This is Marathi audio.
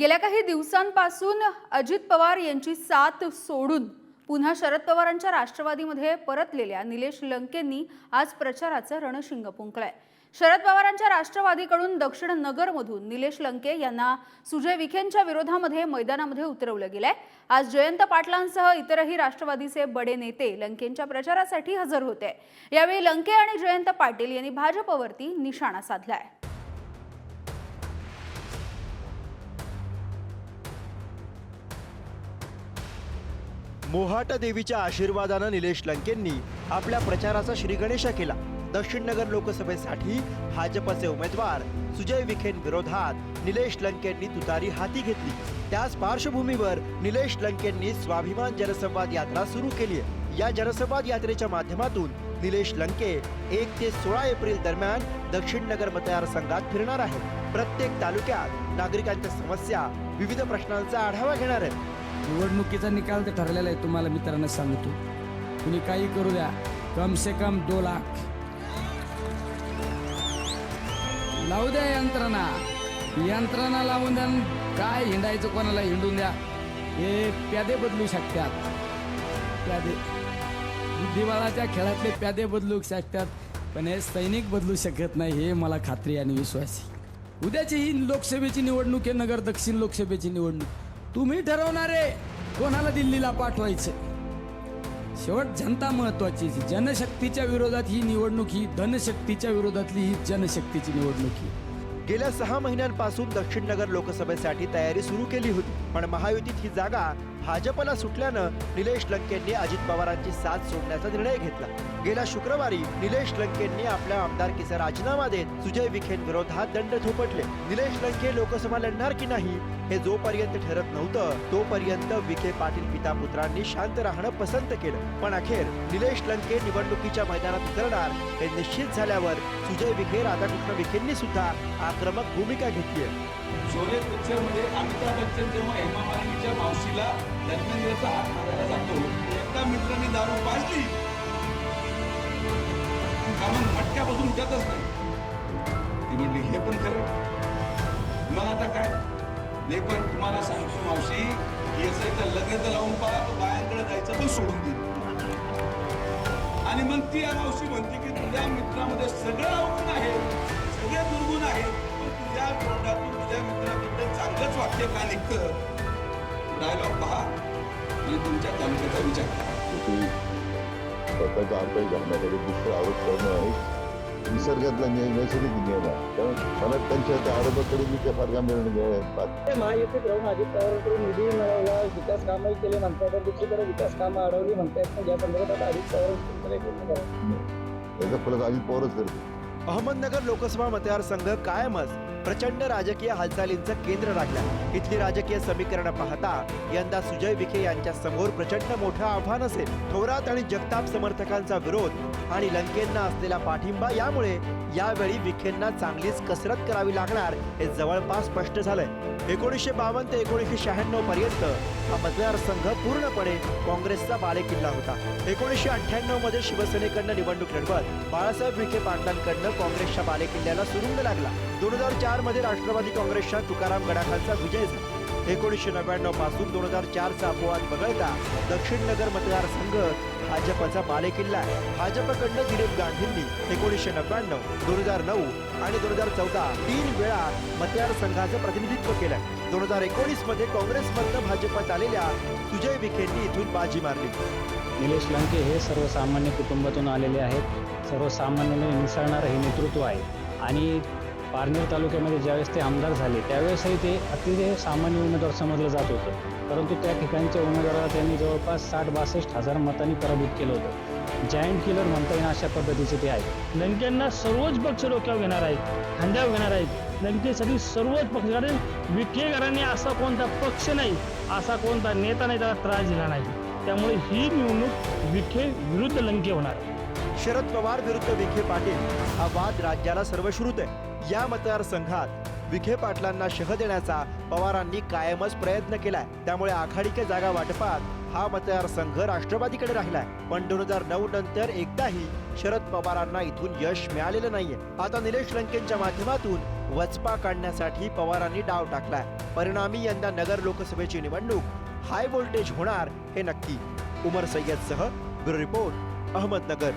गेल्या काही दिवसांपासून अजित पवार यांची साथ सोडून पुन्हा शरद पवारांच्या राष्ट्रवादीमध्ये परतलेल्या निलेश लंकेंनी आज प्रचाराचं रणशिंग फुंकलंय. शरद पवारांच्या राष्ट्रवादीकडून दक्षिण नगरमधून निलेश लंके यांना सुजय विखेंच्या विरोधामध्ये मैदानामध्ये उतरवलं गेलंय. आज जयंत पाटलांसह इतरही राष्ट्रवादीचे बडे नेते लंकेंच्या प्रचारासाठी हजर होते. यावेळी लंके आणि जयंत पाटील यांनी भाजपवरती निशाणा साधलाय. मोहाट देवीच्या आशीर्वादानं निलेश लंकेंनी आपल्या प्रचाराचा श्रीगणेशा केला. दक्षिण नगर लोकसभेसाठी भाजपचे उमेदवार सुजय विखेन विरोधात निलेश लंकेंनी तुतारी हाती घेतली. त्याच पार्श्वभूमीवर निलेश लंकेंनी स्वाभिमान जनसंवाद यात्रा सुरू केली आहे. या जनसंवाद यात्रेच्या माध्यमातून निलेश लंके एक ते सोळा एप्रिल दरम्यान दक्षिण नगर मतदारसंघात फिरणार आहेत. प्रत्येक तालुक्यात नागरिकांच्या समस्या विविध प्रश्नांचा आढावा घेणार आहेत. निवडणुकीचा निकाल तर ठरलेला आहे तुम्हाला मित्रांना सांगतो. कुणी काही करू द्या कम से कम दो लाख. लावू द्या यंत्रणा. यंत्रणा लावून द्या काय हिंडायचं कोणाला हिंडून द्या. हे प्यादे बदलू शकतात. प्यादे. बुद्धिबळाच्या खेळातले प्यादे बदलू शकतात पण हे सैनिक बदलू शकत नाही हे मला खात्री आणि विश्वास आहे. उद्याची ही लोकसभेची निवडणूक आहे नगर दक्षिण लोकसभेची निवडणूक. तुम्ही ठरवणारे कोणाला दिल्लीला पाठवायचं? शेवट जनता महत्वाची जनशक्तीच्या विरोधात ही निवडणूक ही धनशक्तीच्या विरोधातली ही जनशक्तीची निवडणूक ही गेल्या सहा महिन्यांपासून दक्षिण नगर लोकसभेसाठी तयारी सुरू केली होती पण महायुतीत ही जागा भाजपला सुटल्यानं निलेश लंकेंनी अजित पवारांची साथ सोडण्याचा निर्णय घेतला. गेल्या शुक्रवारी निलेश लंकेंनी आपल्या आमदारकीचा राजीनामा देत सुजय विखेंविरोधात दंड थोपटले निलेश लंके लोकसभा लढणार की नाही हे जोपर्यंत ठरत नव्हतं तोपर्यंत विखे पाटील पिता पुत्रांनी शांत राहणं पसंत केलं. पण अखेर निलेश लंके निवडणुकीच्या मैदानात उतरणार हे निश्चित झाल्यावर सुजय विखे राधाकृष्ण विखेंनी सुद्धा आक्रमक भूमिका घेतली आहे. शोले पिक्चरमध्ये अमिताभ बच्चन जेव्हा हेमा मालिनीच्या मावशीला धर्मेंद्रचा हात मारायला जातो एका मित्राने दारू पाजली. कारण मटक्यापासून उठतच नाही ती म्हणली हे पण खरं मग आता काय? नाही पण तुम्हाला सांगतो मावशी याचं लग्न तर लावून पहा तो बायांकडे जायचं पण सोडून दिलं आणि मग ती या मावशी म्हणते की तुझ्या मित्रामध्ये सगळं अवगुण आहे सगळे दुर्गुण आहेत तुझ्या तोंडातून तुझ्या मित्राबद्दल चांगलंच वाक्य का निघतं डायलॉग पहा. आणि तुमच्या तालुक्याचा विचार स्वतःचा अभ्यास घालण्याकडे दुसरं आरोप करणं हे निसर्गातला नियम नैसर्गिक नियम आहे. त्यामुळे मला त्यांच्या त्या आरोपाकडे मी त्या फार गांभीर्याने घ्यायला महायुतीत राहून अजित पवारांकडून निधी मिळवला. विकास कामही केले. म्हणतात तर दुसरीकडे विकास कामं अडवली. म्हणतात या संदर्भात अजित पवारांकडे पूर्ण करा याचा फलक अजित पवारच करते अहमदनगर लोकसभा मतदारसंघ कायमच प्रचंड राजकीय हालचालींचं केंद्र राहिलं इथली राजकीय समीकरणं पाहता यंदा सुजय विखे यांच्या समोर प्रचंड मोठं आव्हान असेल. थोरात आणि जगताप समर्थकांचा विरोध आणि लंकेंना असलेला पाठिंबा यामुळे यावेळी विखेंना चांगलीच कसरत करावी लागणार हे जवळपास स्पष्ट झालंय. एकोणीसशे बावन्न ते एकोणीसशे शहाण्णव पर्यंत हा मतदारसंघ पूर्णपणे काँग्रेसचा बालेकिल्ला होता. एकोणीसशे अठ्ठ्याण्णवमध्ये शिवसेनेकडनं निवडणूक लढवत बाळासाहेब विखे पाटलांकडनं काँग्रेसच्या बालेकिल्ल्याला सुरुंग लागला. दोन हजार चारमध्ये राष्ट्रवादी काँग्रेसच्या तुकाराम गडाखालचा विजय झाला. एकोणीसशे नव्याण्णवपासून दोन हजार चारचा अपवाद वगळता दक्षिण नगर मतदारसंघ भाजपचा बालेकिल्ला आहे. भाजपकडनं दिलीप गांधींनी एकोणीसशे नव्याण्णव दोन हजार नऊ आणि दोन हजार चौदा तीन वेळा मतदारसंघाचं प्रतिनिधित्व केलं दोन हजार एकोणीसमध्ये काँग्रेसमधनं भाजपात आलेल्या सुजय विखेंनी इथून बाजी मारली. निलेश लंके हे सर्वसामान्य कुटुंबातून आलेले आहेत. सर्वसामान्याने मिसळणारं हे नेतृत्व आहे. आणि पारनेर तालुक्यामध्ये ज्यावेळेस ते आमदार झाले त्यावेळेसही ते अतिशय सामान्य उमेदवार समजलं जात होतं. परंतु त्या ठिकाणच्या उमेदवाराला त्यांनी जवळपास साठ बासष्ट हजार मतांनी पराभूत केलं होतं. जायंट किलर म्हणता येईल अशा पद्धतीचे ते आहेत. लंकेंना सर्वच पक्ष डोक्यावर घेणार आहेत खांद्यावर घेणार आहेत. लंकेसाठी सर्वच पक्ष कारण विखेकरांनी असा कोणता पक्ष नाही असा कोणता नेता नाही त्याला त्रास दिला नाही. त्यामुळे ही निवडणूक विखे विरुद्ध लंके होणार. शरद पवार विरुद्ध विखे पाटील हा वाद राज्याला सर्वश्रुत आहे. या मतदारसंघात विखे पाटलांना शह देण्याचा पवारांनी कायमच प्रयत्न केलाय. त्यामुळे आघाडीच्या जागा वाटपात हा मतदारसंघ राष्ट्रवादीकडे राहिलाय. पण दोन हजार नऊ नंतर एकदाही शरद पवारांना इथून यश मिळालेलं नाहीये. आता निलेश लंकेंच्या माध्यमातून वचपा काढण्यासाठी पवारांनी डाव टाकलाय. परिणामी यंदा नगर लोकसभेची निवडणूक हाय व्होल्टेज होणार हे नक्की. उमर सय्यद सह ब्युरो रिपोर्ट अहमदनगर.